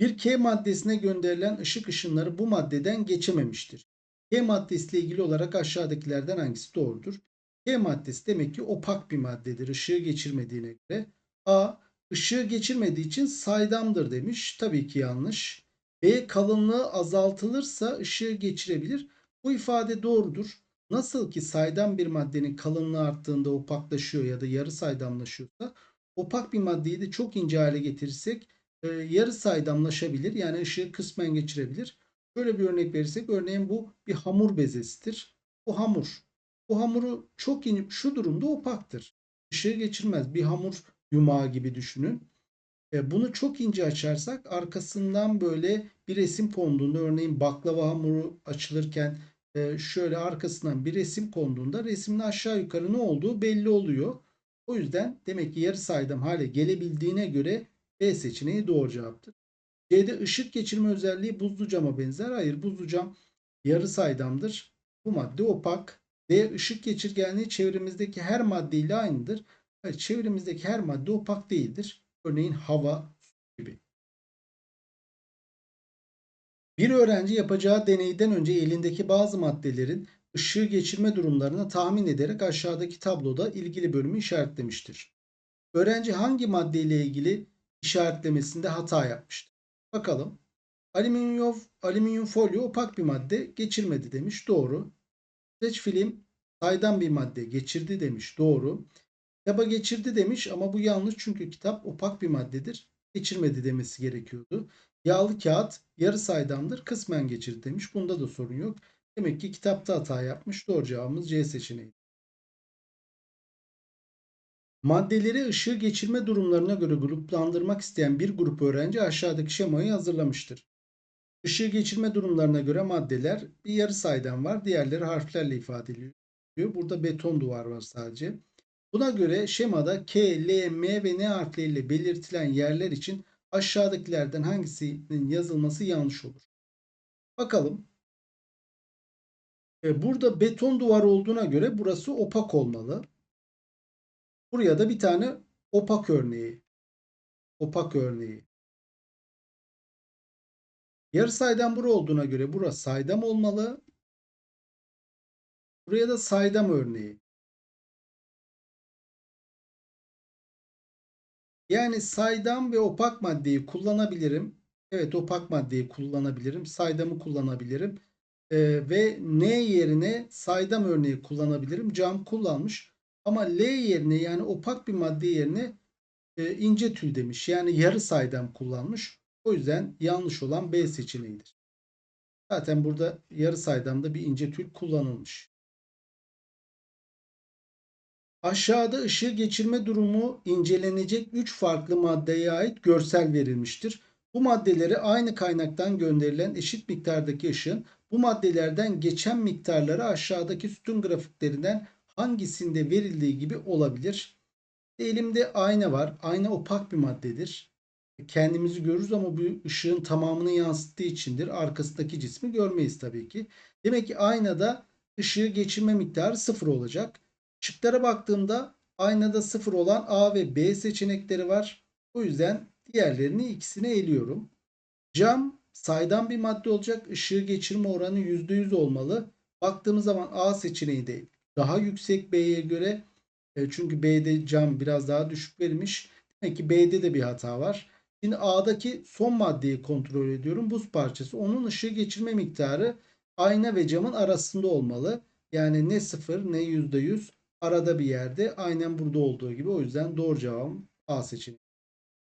Bir K maddesine gönderilen ışık ışınları bu maddeden geçememiştir. K maddesiyle ilgili olarak aşağıdakilerden hangisi doğrudur? K maddesi demek ki opak bir maddedir ışığı geçirmediğine göre. A. ışığı geçirmediği için saydamdır demiş. Tabii ki yanlış. B. Kalınlığı azaltılırsa ışığı geçirebilir. Bu ifade doğrudur. Nasıl ki saydam bir maddenin kalınlığı arttığında opaklaşıyor ya da yarı saydamlaşıyorsa opak bir maddeyi de çok ince hale getirirsek e, yarı saydamlaşabilir. Yani ışığı kısmen geçirebilir. Böyle bir örnek verirsek örneğin bu bir hamur bezesidir. Bu hamur. Bu hamuru çok inip şu durumda opaktır. Işığı geçirmez. Bir hamur yumağı gibi düşünün. E, bunu çok ince açarsak arkasından böyle bir resim konduğunda örneğin baklava hamuru açılırken e, şöyle arkasından bir resim konduğunda resmin aşağı yukarı ne olduğu belli oluyor. O yüzden demek ki yarı saydam hale gelebildiğine göre B seçeneği doğru cevaptır. C'de ışık geçirme özelliği buzlu cama benzer. Hayır buzlu cam yarı saydamdır. Bu madde opak. D ışık geçirgenliği çevremizdeki her madde ile aynıdır. Hayır, çevremizdeki her madde opak değildir. Örneğin hava gibi. Bir öğrenci yapacağı deneyden önce elindeki bazı maddelerin ışığı geçirme durumlarını tahmin ederek aşağıdaki tabloda ilgili bölümü işaretlemiştir. Öğrenci hangi madde ile ilgili işaretlemesinde hata yapmıştır? Bakalım. Alüminyum, alüminyum folyo opak bir madde geçirmedi demiş. Doğru. Streç film saydam bir madde geçirdi demiş. Doğru. Kitaba geçirdi demiş ama bu yanlış çünkü kitap opak bir maddedir. Geçirmedi demesi gerekiyordu. Yağlı kağıt yarı saydamdır. Kısmen geçirdi demiş. Bunda da sorun yok. Demek ki kitapta hata yapmış. Doğru cevabımız C seçeneği. Maddeleri ışığı geçirme durumlarına göre gruplandırmak isteyen bir grup öğrenci aşağıdaki şemayı hazırlamıştır. Işığı geçirme durumlarına göre maddeler bir yarı saydam var. Diğerleri harflerle ifade ediliyor. Burada beton duvar var sadece. Buna göre şemada K, L, M ve N harfleriyle belirtilen yerler için aşağıdakilerden hangisinin yazılması yanlış olur? Bakalım. E, burada beton duvar olduğuna göre burası opak olmalı. Buraya da bir tane opak örneği. Opak örneği. Yarı saydam bura olduğuna göre burası saydam olmalı. Buraya da saydam örneği. Yani saydam ve opak maddeyi kullanabilirim. Evet opak maddeyi kullanabilirim. Saydamı kullanabilirim. Ee, ve N yerine saydam örneği kullanabilirim. Cam kullanmış. Ama L yerine yani opak bir madde yerine e, ince tül demiş. Yani yarı saydam kullanmış. O yüzden yanlış olan B seçeneğidir. Zaten burada yarı saydamda bir ince tül kullanılmış. Aşağıda ışığı geçirme durumu incelenecek 3 farklı maddeye ait görsel verilmiştir. Bu maddeleri aynı kaynaktan gönderilen eşit miktardaki ışığın bu maddelerden geçen miktarları aşağıdaki sütun grafiklerinden hangisinde verildiği gibi olabilir. Elimde ayna var. Ayna opak bir maddedir. Kendimizi görürüz ama bu ışığın tamamını yansıttığı içindir. Arkasındaki cismi görmeyiz tabii ki. Demek ki aynada ışığı geçirme miktarı sıfır olacak. Şıklara baktığımda aynada sıfır olan A ve B seçenekleri var. O yüzden diğerlerini ikisine eliyorum. Cam saydam bir madde olacak. Işığı geçirme oranı %100 olmalı. Baktığımız zaman A seçeneği de daha yüksek B'ye göre. E, çünkü B'de cam biraz daha düşük verilmiş. Demek ki B'de de bir hata var. Şimdi A'daki son maddeyi kontrol ediyorum. Buz parçası. Onun ışığı geçirme miktarı ayna ve camın arasında olmalı. Yani ne sıfır ne yüzde yüz arada bir yerde aynen burada olduğu gibi. O yüzden doğru cevabım A seçeneği.